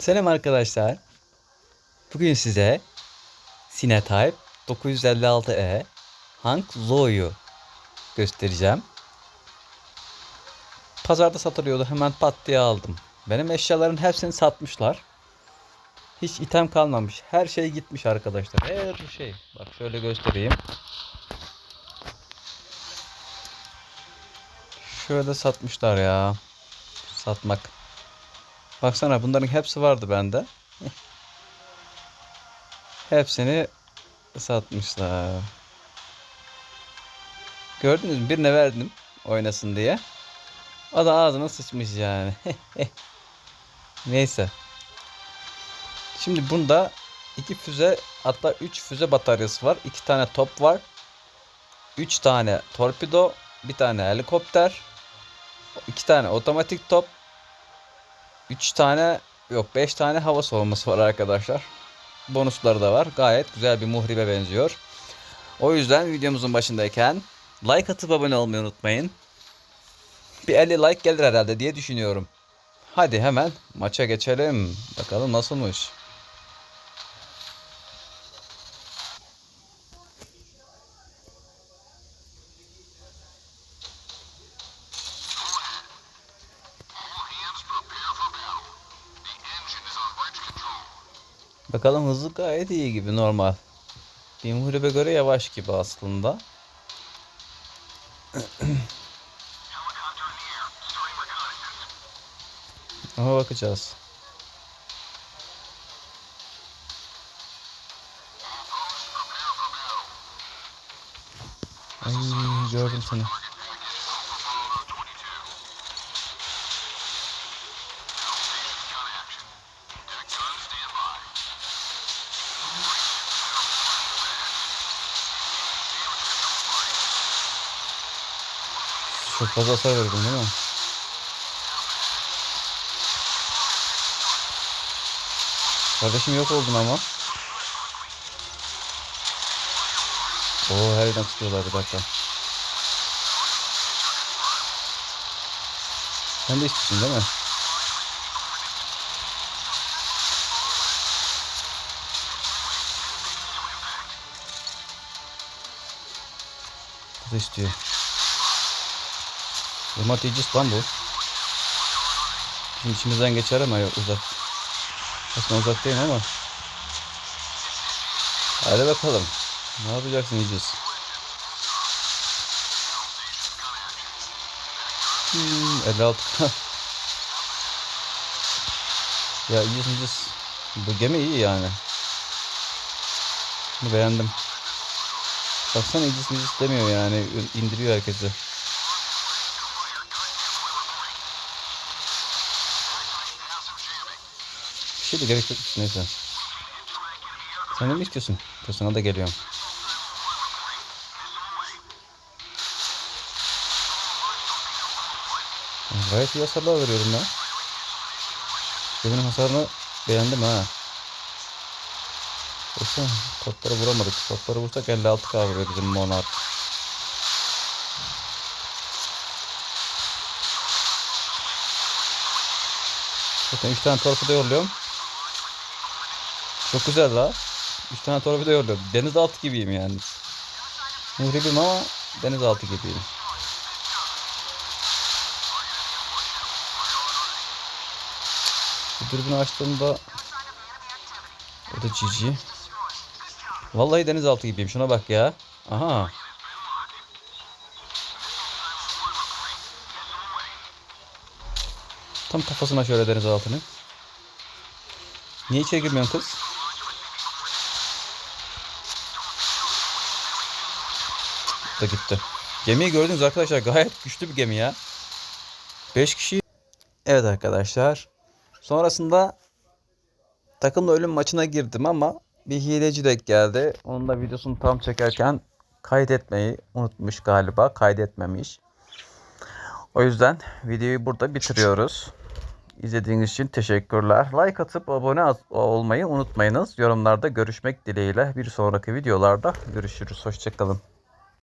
Selam arkadaşlar. Bugün size Cinetype 956E Hank Zo'yu göstereceğim. Pazarda satılıyordu. Hemen pat diye aldım. Benim eşyaların hepsini satmışlar. Hiç item kalmamış. Her şey gitmiş arkadaşlar. Her şey. Bak şöyle göstereyim. Şöyle satmışlar ya. Satmak. Baksana bunların hepsi vardı bende. Hepsini satmışlar. Gördünüz mü? Birine verdim oynasın diye. O da ağzına sıçmış yani. Neyse. Şimdi bunda iki füze hatta üç füze bataryası var. iki tane top var. Üç tane torpido. Bir tane helikopter. iki tane otomatik top. 3 tane yok 5 tane hava savunması var arkadaşlar. Bonusları da var. Gayet güzel bir muhribe benziyor. O yüzden videomuzun başındayken like atıp abone olmayı unutmayın. Bir 50 like gelir herhalde diye düşünüyorum. Hadi hemen maça geçelim. Bakalım nasılmış. Bakalım hızı gayet iyi gibi normal. Bir muhribe göre yavaş gibi aslında. Ama bakacağız. Ay gördüm seni. Çok fazla hasar verdim değil mi? Kardeşim yok oldun ama. Oo her yerden tutuyorlar bir dakika. Sen de istiyorsun değil mi? Bu da istiyor. Aegis lan bu. Bizim içimizden geçer ama uzak. Aslında uzak değil ama. Hadi bakalım. Ne yapacaksın Aegis? Hmm, 56 Ya Aegis Aegis. Bu gemi iyi yani. Bunu beğendim. Baksana Aegis Aegis demiyor yani. indiriyor herkesi. Şey de gerek yok. Neyse. Sen ne mi istiyorsun? Dur sana da geliyorum. Gayet iyi hasarlar veriyorum ya. Benim hasarını beğendim ha. Yoksa topları vuramadık. Topları vursak 56k vuruyor bizim Monarch. Zaten 3 tane torpido yolluyorum. Çok güzel la. 3 tane torpido yolluyorum. Denizaltı gibiyim yani. Muhribim ama denizaltı gibiyim. Bu dürbünü açtığımda o da GG. Vallahi denizaltı gibiyim. Şuna bak ya. Aha. Tam kafasına şöyle denizaltını. Niye içeri girmiyorsun kız? Da gitti. Gemiyi gördünüz arkadaşlar. Gayet güçlü bir gemi ya. 5 kişi. Evet arkadaşlar. Sonrasında takımla ölüm maçına girdim ama bir hileci denk geldi. Onun da videosunu tam çekerken kaydetmeyi unutmuş galiba. Kaydetmemiş. O yüzden videoyu burada bitiriyoruz. İzlediğiniz için teşekkürler. Like atıp abone olmayı unutmayınız. Yorumlarda görüşmek dileğiyle bir sonraki videolarda görüşürüz. Hoşçakalın.